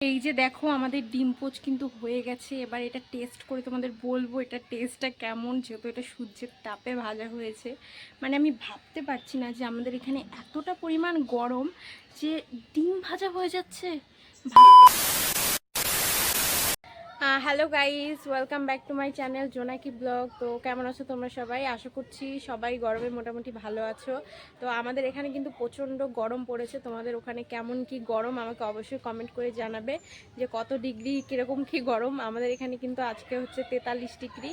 এই যে দেখো আমাদের ডিম পোচ কিন্তু হয়ে গেছে, এবার এটা টেস্ট করে তোমাদের বলব এটা টেস্টটা কেমন যেহেতু এটা সূর্যের তাপে ভাজা হয়েছে। মানে আমি ভাবতে পারছি না যে আমাদের এখানে এতটা পরিমাণ গরম যে ডিম ভাজা হয়ে যাচ্ছে। Hello guys welcome back to my channel Jonaki blog তো কেমন আছো তোমরা সবাই? আশা করছি সবাই গরমে মোটামুটি ভালো আছো। তো আমাদের এখানে কিন্তু প্রচণ্ড গরম পড়েছে। তোমাদের ওখানে কেমন কি গরম, আমাকে অবশ্যই কমেন্ট করে জানাবে যে কত ডিগ্রি কীরকম কি গরম। আমাদের এখানে কিন্তু আজকে হচ্ছে তেতাল্লিশ ডিগ্রি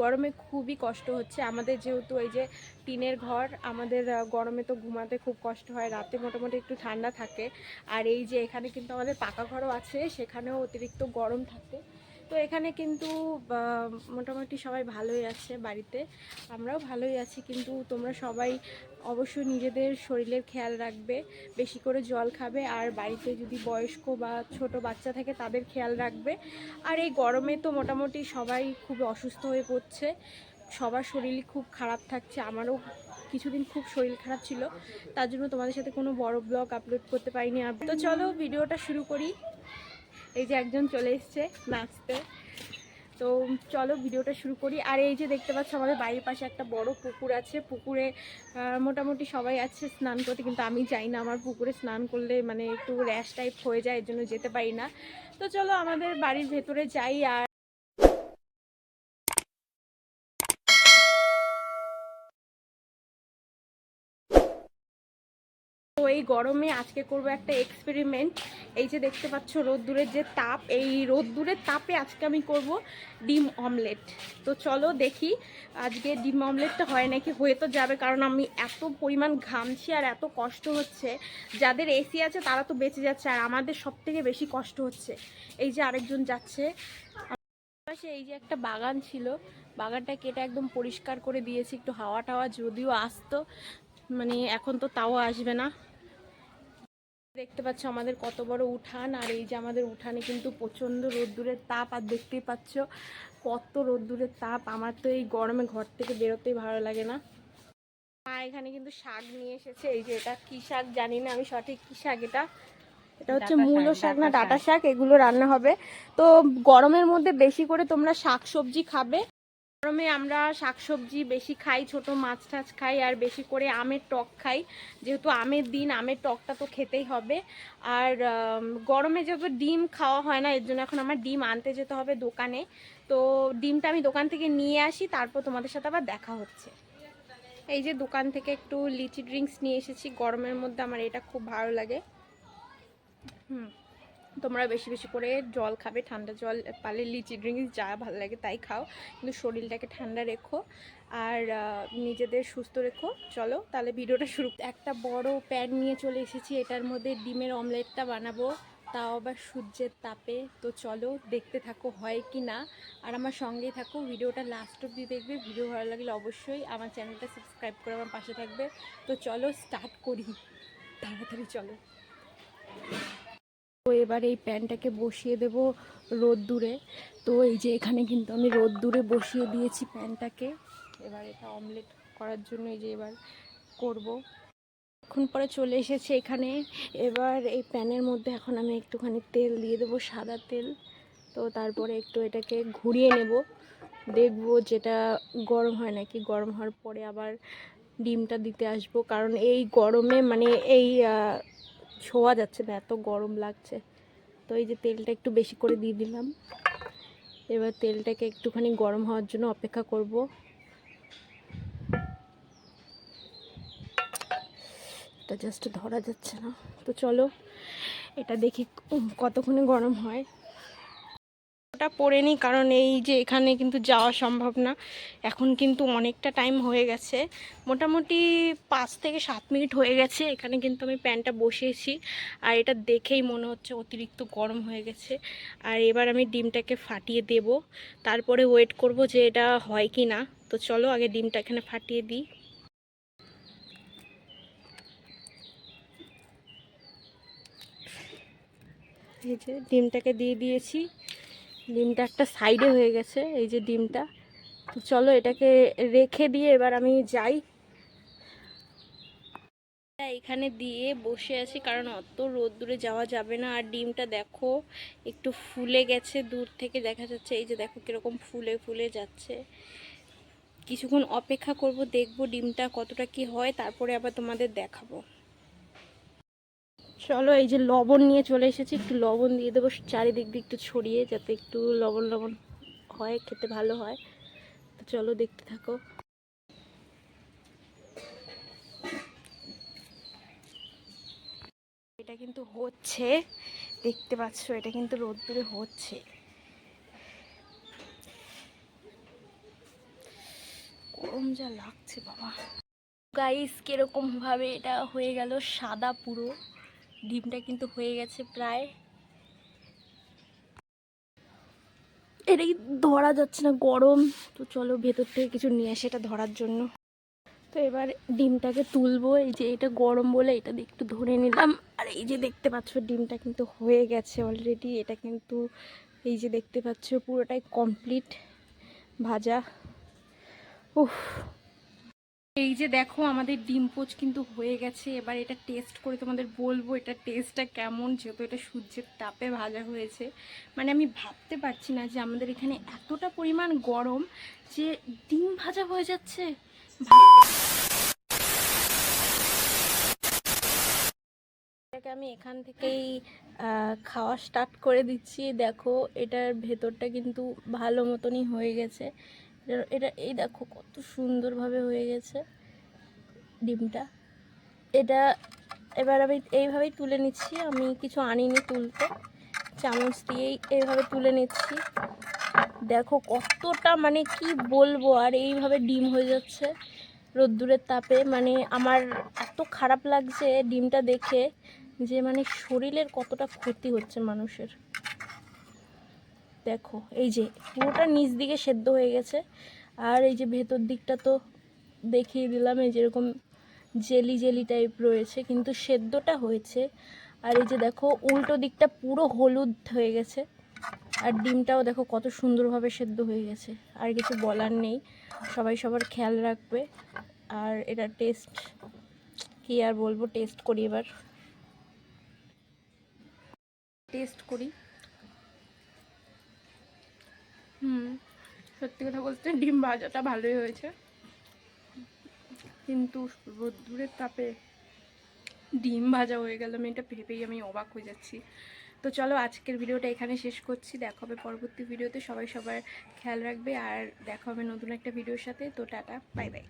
গরমে খুবই কষ্ট হচ্ছে। আমাদের যেহেতু এই যে টিনের ঘর, আমাদের গরমে তো ঘুমাতে খুব কষ্ট হয়, রাতে মোটামুটি একটু ঠান্ডা থাকে। আর এই যে এখানে কিন্তু আমাদের পাকা ঘরও আছে, সেখানেও অতিরিক্ত গরম থাকে। তো এখানে কিন্তু মোটামুটি সবাই ভালোই আছে বাড়িতে। আমরাও ভালোই আছি, কিন্তু তোমরা সবাই অবশ্যই নিজেদের শরীরের খেয়াল রাখবে, বেশি করে জল খাবে, আর বাড়িতে যদি বয়স্ক বা ছোট বাচ্চা থাকে তাদের খেয়াল রাখবে। আর এই গরমে তো মোটামুটি সবাই খুব অসুস্থ হয়ে পড়ছে, সবার শরীর খুব খারাপ থাকছে, আমারও কিছুদিন খুব শরীর খারাপ ছিল, তার জন্য তোমাদের সাথে কোনো বড় ব্লগ আপলোড করতে পারিনি আর তো চলো, ভিডিওটা শুরু করি। এই যে একজন চলে এসছে নাচতে। তো চলো ভিডিওটা শুরু করি। আর এই যে দেখতে পাচ্ছ আমাদের বাড়ির পাশে একটা বড় পুকুর আছে। পুকুরে মোটামুটি সবাই আছে স্নান করতে, কিন্তু আমি যাই না। আমার পুকুরে স্নান করলে মানে একটু র্যাশ টাইপ হয়ে যায়, এর জন্য যেতে পারি না। তো চলো আমাদের বাড়ির ভেতরে যাই আর এই গরমে আজকে করব একটা এক্সপেরিমেন্ট এই যে দেখতে পাচ্ছ রোদ্দুরের যে তাপ, এই রোদ্দুরের তাপে আজকে আমি করব ডিম অমলেট তো চলো দেখি আজকে ডিম অমলেটটা হয় নাকি? হয়ে তো যাবে, কারণ আমি এত পরিমাণ ঘামছি আর এত কষ্ট হচ্ছে। যাদের এসি আছে তারা তো বেঁচে যাচ্ছে, আর আমাদের সব থেকে বেশি কষ্ট হচ্ছে। এই যে আরেকজন যাচ্ছে। পাশে এই যে একটা বাগান ছিল বাগানটা কেটে একদম পরিষ্কার করে দিয়েছি, একটু হাওয়া টাওয়া যদিও আসতো মানে এখন তো তাও আসবে না। দেখতে পাচ্ছ আমাদের কত বড় উঠান আর এই যে আমাদের উঠানে কিন্তু প্রচণ্ড রোদ্দুরের তাপ আর দেখতেই পাচ্ছ কত রোদ্দুরের তাপ। আমার তো এই গরমে ঘর থেকে বেরোতেই ভালো লাগে না। মা এখানে কিন্তু শাক নিয়ে এসেছে। এই যে এটা কি শাক জানি না আমি সঠিক কি শাক এটা? এটা হচ্ছে মূলো শাক, না ডাটা শাক এগুলো রান্না হবে। তো গরমের মধ্যে বেশি করে তোমরা শাক সবজি খাবে। গরমে আমরা শাকসবজি বেশি খাই, ছোট মাছ টাছ খাই আর বেশি করে আমের টক খাই। যেহেতু আমের দিন, আমের টকটা তো খেতেই হবে। আর গরমে যেহেতু ডিম খাওয়া হয় না, এর জন্য এখন আমার ডিম আনতে যেতে হবে দোকানে। তো ডিমটা আমি দোকান থেকে নিয়ে আসি, তারপর তোমাদের সাথে আবার দেখা হচ্ছে। এই যে দোকান থেকে একটু লিচি ড্রিঙ্কস নিয়ে এসেছি, গরমের মধ্যে আমার এটা খুব ভালো লাগে। হুম। তোমরা বেশি বেশি করে জল খাবে, ঠান্ডা জল পালে লিচি ড্রিঙ্কস যা ভালো লাগে তাই খাও, কিন্তু শরীরটাকে ঠান্ডা রেখো আর নিজেদের সুস্থ রেখো। চলো তাহলে ভিডিওটা শুরু, একটা বড় প্যান নিয়ে চলে এসেছি, এটার মধ্যে ডিমের অমলেটটা বানাবো, তাও আবার সূর্যের তাপে। তো চলো দেখতে থাকো হয় কি না, আর আমার সঙ্গেই থাকো, ভিডিওটা লাস্ট অব্দি দেখবে, ভিডিও ভালো লাগলে অবশ্যই আমার চ্যানেলটা সাবস্ক্রাইব করে আমার পাশে থাকবে। তো চলো স্টার্ট করি, তাড়াতাড়ি চলো। তো এবার এই প্যানটাকে বসিয়ে দেব রোদ্দুরে। তো এই যে এখানে কিন্তু আমি রোদ্দুরে বসিয়ে দিয়েছি প্যানটাকে। এবার এটা অমলেট করার জন্য এই যে এবার করব। এখন পরে চলে এসেছে এখানে। এবার এই প্যানের মধ্যে এখন আমি একটুখানি তেল দিয়ে দেবো, সাদা তেল। তো তারপরে একটু এটাকে ঘুরিয়ে নেব। দেখব যেটা গরম হয় নাকি। গরম হওয়ার পরে আবার ডিমটা দিতে আসব। কারণ এই গরমে মানে এই ছোঁয়া যাচ্ছে না, এত গরম লাগছে। তো এই যে তেলটা একটু বেশি করে দিয়ে দিলাম। এবার তেলটাকে একটুখানি গরম হওয়ার জন্য অপেক্ষা করব। এটা জাস্ট ধরা যাচ্ছে না। তো চলো, এটা দেখি কতক্ষণে গরম হয়। ওটা পরে নিই কারণ এই যে এখানে কিন্তু যাওয়া সম্ভব না। এখন কিন্তু অনেকটা টাইম হয়ে গেছে। মোটামুটি পাঁচ থেকে সাত মিনিট হয়ে গেছে, এখানে কিন্তু আমি প্যান্টটা বসিয়েছি। আর এটা দেখেই মনে হচ্ছে অতিরিক্ত গরম হয়ে গেছে। আর এবার আমি ডিমটাকে ফাটিয়ে দেব। তারপরে ওয়েট করব যে এটা হয় কি না। তো চলো আগে ডিমটা এখানে ফাটিয়ে দিই। এই যে ডিমটাকে দিয়ে দিয়েছি। ডিমটা একটা সাইডে হয়ে গেছে, এই যে ডিমটা। তো চলো এটাকে রেখে দিয়ে এবার আমি যাই। এখানে দিয়ে বসে আছি, কারণ অত রোদ্দুরে যাওয়া যাবে না। আর ডিমটা দেখো, একটু ফুলে গেছে দূর থেকে, দেখা যাচ্ছে এই যে দেখো কীরকম ফুলে ফুলে যাচ্ছে। কিছুক্ষণ অপেক্ষা করব, দেখব ডিমটা কতটা কি হয়, তারপরে আবার তোমাদের দেখাবো। চলো, এই যে লবণ নিয়ে চলে এসেছি, একটু লবণ দিয়ে দেবো, চারিদিক দিয়ে একটু ছড়িয়ে যাতে একটু লবণ লবণ হয়, খেতে ভালো হয়। তো চলো, দেখতে থাকো। এটা কিন্তু হচ্ছে, দেখতে পাচ্ছ, এটা কিন্তু রোদ্দুরে হচ্ছে। গরম যা লাগছে, বাবা। গাইস কীরকম ভাবে এটা হয়ে গেল, সাদা পুরো। ডিমটা কিন্তু হয়ে গেছে প্রায়। এটা ধরা যাচ্ছে না, গরম। তো চলো ভেতর থেকে কিছু নিয়ে আসে এটা ধরার জন্য। তো এবার ডিমটাকে তুলবো, এই যে এটা গরম বলে এটা একটু ধরে নিলাম। আর এই যে দেখতে পাচ্ছ, ডিমটা কিন্তু হয়ে গেছে অলরেডি এটা কিন্তু এই যে দেখতে পাচ্ছ, পুরোটাই কমপ্লিট ভাজা। উফ। এই যে দেখো, আমাদের ডিম পোচ কিন্তু হয়ে গেছে। এবার এটা টেস্ট করে তোমাদের বলব, এটা টেস্টটা কেমন? যেহেতু এটা সূর্যের তাপে ভাজা হয়েছে। মানে আমি ভাবতে পারছি না যে আমাদের এখানে এতটা পরিমাণ গরম যে ডিম ভাজা হয়ে যাচ্ছে। আমি এখান থেকেই খাওয়া স্টার্ট করে দিচ্ছি। দেখো, এটার ভেতরটা কিন্তু ভালো মতনই হয়ে গেছে। এটা, এই দেখো কত সুন্দরভাবে হয়ে গেছে ডিমটা। এটা এবার আমি এইভাবেই তুলে নিচ্ছি, আমি কিছু আনিনি তুলতে। চামচ দিয়েই এইভাবে তুলে নিচ্ছি। দেখো কতটা মানে কি বলব, আর এইভাবে ডিম হয়ে যাচ্ছে রোদ্দুরের তাপে। মানে আমার এত খারাপ লাগছে ডিমটা দেখে যে মানে শরীরের কতটা ক্ষতি হচ্ছে মানুষের। দেখো, এই যে পুরোটা নিচ দিকে সেদ্ধ হয়ে গেছে। আর এই যে ভেতর দিকটা তো দেখিয়ে দিলাম, এই যেরকম জেলি জেলি টাইপ রয়েছে, কিন্তু সেদ্ধটা হয়েছে। আর এই যে দেখো, উল্টো দিকটা পুরো হলুদ হয়ে গেছে। আর ডিমটাও দেখো কত সুন্দরভাবে সেদ্ধ হয়ে গেছে। আর কিছু বলার নেই, সবাই সবার খেয়াল রাখবে। আর এটা টেস্ট, কি আর বলব, টেস্ট করি এবার। টেস্ট করি। হুম, সত্যি কথা বলতে ডিম ভাজাটা ভালোই হয়েছে। কিন্তু রোদ্দুরের তাপে ডিম ভাজা হয়ে গেল আমি এটা ভেবেই আমি অবাক হয়ে যাচ্ছি। তো চলো আজকের ভিডিওটা এখানে শেষ করছি, দেখা হবে পরবর্তী ভিডিওতে, সবাই সবার খেয়াল রাখবে, আর দেখা হবে নতুন একটা ভিডিওর সাথে, তো টাটা, বাই বাই।